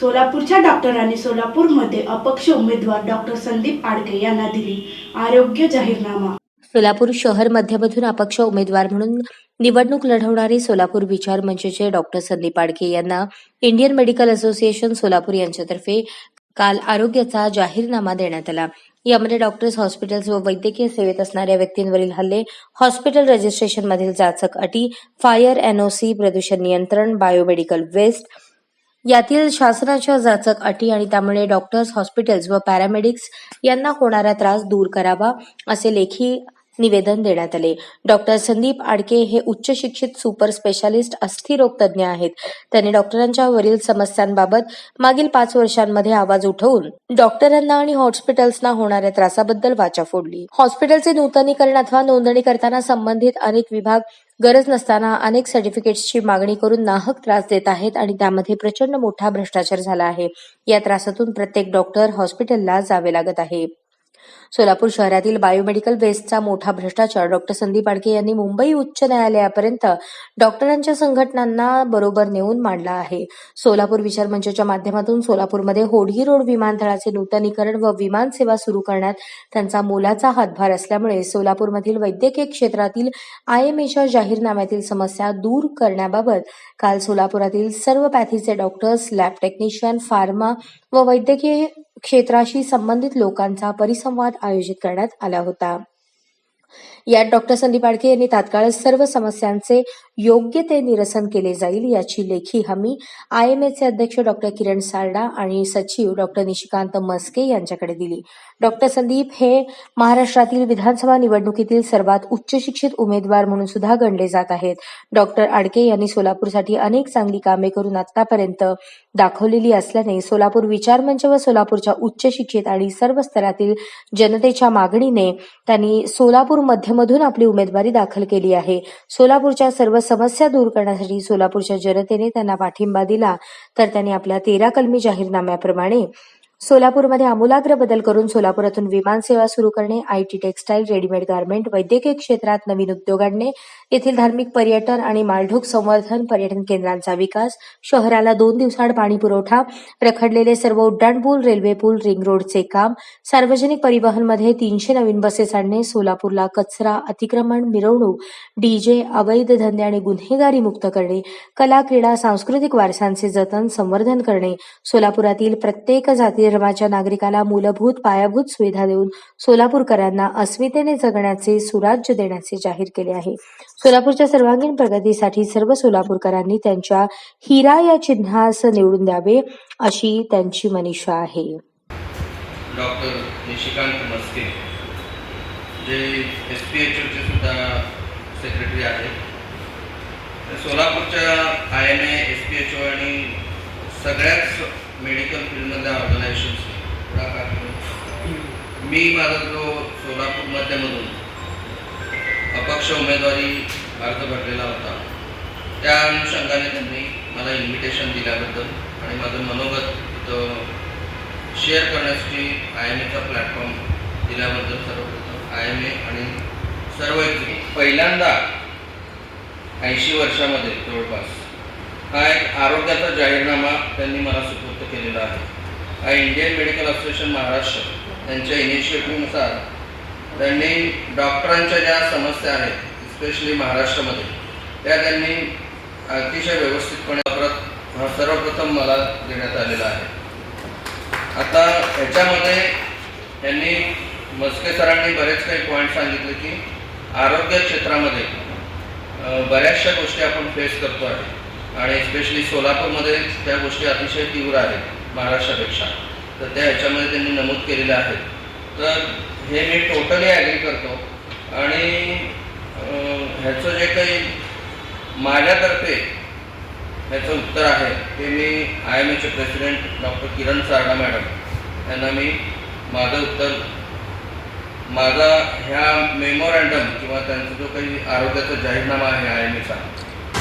सोलापूरच्या डॉक्टरांनी सोलापूरमध्ये अपक्ष उमेदवार डॉक्टर संदीप आडके यांना दिली. आरोग्य जाहीरनामा. सोलापूर शहर मध्यमधून अपक्ष उमेदवार म्हणून निवडणूक लढवणारे सोलापूर विचार मंचचे डॉक्टर संदीप आडके यांना इंडियन मेडिकल असोसिएशन सोलापूर यांच्यातर्फे काल आरोग्याचा जाहीरनामा देण्यात आला. यामध्ये डॉक्टर्स हॉस्पिटल्स व वैद्यकीय सेवेत असणाऱ्या व्यक्तींवरील हल्ले हॉस्पिटल रजिस्ट्रेशनमधील जाचक अटी फायर एनओसी प्रदूषण नियंत्रण बायोमेडिकल वेस्ट यातील शासनाच्या जाचक अटी आणि त्यामुळे डॉक्टर्स हॉस्पिटल्स व पॅरामेडिक्स यांना होणारा त्रास दूर करावा असे लेखी निवेदन देण्यात आले. डॉक्टर संदीप आडके हे उच्च शिक्षित सुपर स्पेशालिस्ट अस्थिरोग तज्ज्ञ आहेत. त्यांनी डॉक्टरांच्या वरील समस्यांबाबत मागील पाच वर्षांमध्ये आवाज उठवून डॉक्टरांना आणि हॉस्पिटल्सना होणाऱ्या त्रासाबद्दल वाचा फोडली. हॉस्पिटलचे नूतनीकरण अथवा नोंदणी करताना संबंधित अनेक विभाग गरज नसताना अनेक सर्टिफिकेट्सची मागणी करून नाहक त्रास देत आहेत आणि त्यामध्ये प्रचंड मोठा भ्रष्टाचार झाला आहे. या त्रासातून प्रत्येक डॉक्टर हॉस्पिटलला जावे लागत आहे. सोलापूर शहरातील बायोमेडिकल वेस्टचा मोठा भ्रष्टाचार. डॉक्टर संदीप आडके यांनी मुंबई उच्च न्यायालयापर्यंत डॉक्टरांच्या संघटनांना बरोबर नेऊन मांडला आहे. सोलापूर विचार मंचाच्या माध्यमातून सोलापूरमध्ये होडगी रोड विमानतळाचे नूतनीकरण व विमान सेवा सुरू करण्यात त्यांचा मोलाचा हातभार असल्यामुळे सोलापूरमधील वैद्यकीय क्षेत्रातील आयएमएच्या जाहीरनाम्यातील समस्या दूर करण्याबाबत काल सोलापुरातील सर्व पॅथीचे डॉक्टर्स लॅब टेक्निशियन फार्मा व वैद्यकीय क्षेत्राशी संबंधित लोकांचा परिसंवाद आयोजित करण्यात आला होता. यात डॉक्टर संदीप आडके यांनी तात्काळ सर्व समस्यांचे योग्य ते निरसन केले जाईल याची लेखी हमी आयएमएचे अध्यक्ष डॉक्टर किरण सारडा आणि सचिव डॉक्टर निशिकांत मस्के यांच्याकडे दिली. डॉक्टर संदीप हे महाराष्ट्रातील विधानसभा निवडणुकीतील सर्वात उच्च शिक्षित उमेदवार म्हणून सुद्धा गणले जात आहेत. डॉक्टर आडके यांनी सोलापूरसाठी अनेक चांगली कामे करून आतापर्यंत दाखवलेली असल्याने सोलापूर विचार मंच व सोलापूरच्या उच्च शिक्षित आणि सर्व स्तरातील जनतेच्या मागणीने त्यांनी सोलापूर मध्यमधून आपली उमेदवारी दाखल केली आहे. सोलापूरच्या सर्व समस्या दूर करण्यासाठी सोलापूरच्या जनतेने त्यांना पाठिंबा दिला. तर त्यांनी आपल्या तेरा कलमी जाहीरनाम्याप्रमाणे सोलापूरमध्ये आमूलाग्र बदल करून सोलापुरातून विमान सेवा सुरू करणे आयटी टेक्स्टाईल रेडीमेड गारमेंट वैद्यकीय क्षेत्रात नवीन उद्योग आणणे येथील धार्मिक पर्यटन आणि मालढोक संवर्धन पर्यटन केंद्रांचा विकास शहराला दोन दिवसाआड पाणी पुरवठा रखडलेले सर्व उड्डाणपूल रेल्वे पूल रिंग रोडचे काम सार्वजनिक परिवहनमध्ये तीनशे नवीन बसेस आणणे सोलापूरला कचरा अतिक्रमण मिरवणूक डीजे अवैध धंदे आणि गुन्हेगारी मुक्त करणे कला क्रीडा सांस्कृतिक वारसांचे जतन संवर्धन करणे सोलापुरातील प्रत्येक जाती धर्माच्या नागरिकाला मूलभूत पायाभूत सुविधा देऊन सोलापूरकरांना अस्मितेने जगण्याचे सुराज्य देण्याचे जाहीर केले आहे. सोलापूरच्या सर्वांगीण प्रगतीसाठी सर्व सोलापूरकरांनी त्यांच्या हिरा या चिन्हास निवडून द्यावे अशी त्यांची मनीषा आहे. डॉक्टर निशिकांत मस्के जे एस पी एच ओचे सुद्धा सेक्रेटरी आहेत. सोलापूरच्या I M A S P H O आणि सगळ्याच मेडिकल फील्डमधल्या ऑर्गनायझेशन्सने पुढाकार घेऊन मी माझा जो सोलापूर मध्यमधून अपक्ष उमेदवारी अर्ज भरलेला होता त्या अनुषंगाने त्यांनी मला इन्व्हिटेशन दिल्याबद्दल आणि माझं मनोगत शेअर करण्यासाठी आय एम एचा प्लॅटफॉर्म दिल्याबद्दल सर्वप्रथम आय एम ए आणि सर्व एक पहिल्यांदा ऐंशी वर्षामध्ये जवळपास हा एक आरोग्याचा जाहीरनामा त्यांनी मला सुपूर्त केलेला आहे. हा इंडियन मेडिकल असोसिएशन महाराष्ट्र यांच्या इनिशिएटिव्हनुसार त्यांनी डॉक्टरांच्या ज्या समस्या आहेत स्पेशली महाराष्ट्रामध्ये त्या त्यांनी अतिशय व्यवस्थितपणे हा सर्वप्रथम मला देण्यात आलेला आहे. आता ह्याच्यामध्ये त्यांनी मस्के सरांनी बरेच काही पॉईंट सांगितले की आरोग्य क्षेत्रामध्ये बऱ्याचशा गोष्टी आपण फेस करतो आहे. आणि स्पेशली सोलापूरमध्ये त्या गोष्टी अतिशय तीव्र आहेत महाराष्ट्रापेक्षा. तर त्या ह्याच्यामध्ये त्यांनी नमूद केलेल्या आहेत. तर हे मी टोटली ॲग्री करतो. आणि ह्याचं जे काही माझ्यातर्फे ह्याचं उत्तर आहे ते मी I M एचे president doctor Kiran Sarda madam यांना मी माझं उत्तर माझा ह्या मेमोरँडम किंवा त्यांचा जो काही आरोग्याचा जाहीरनामा आहे आय एम एचा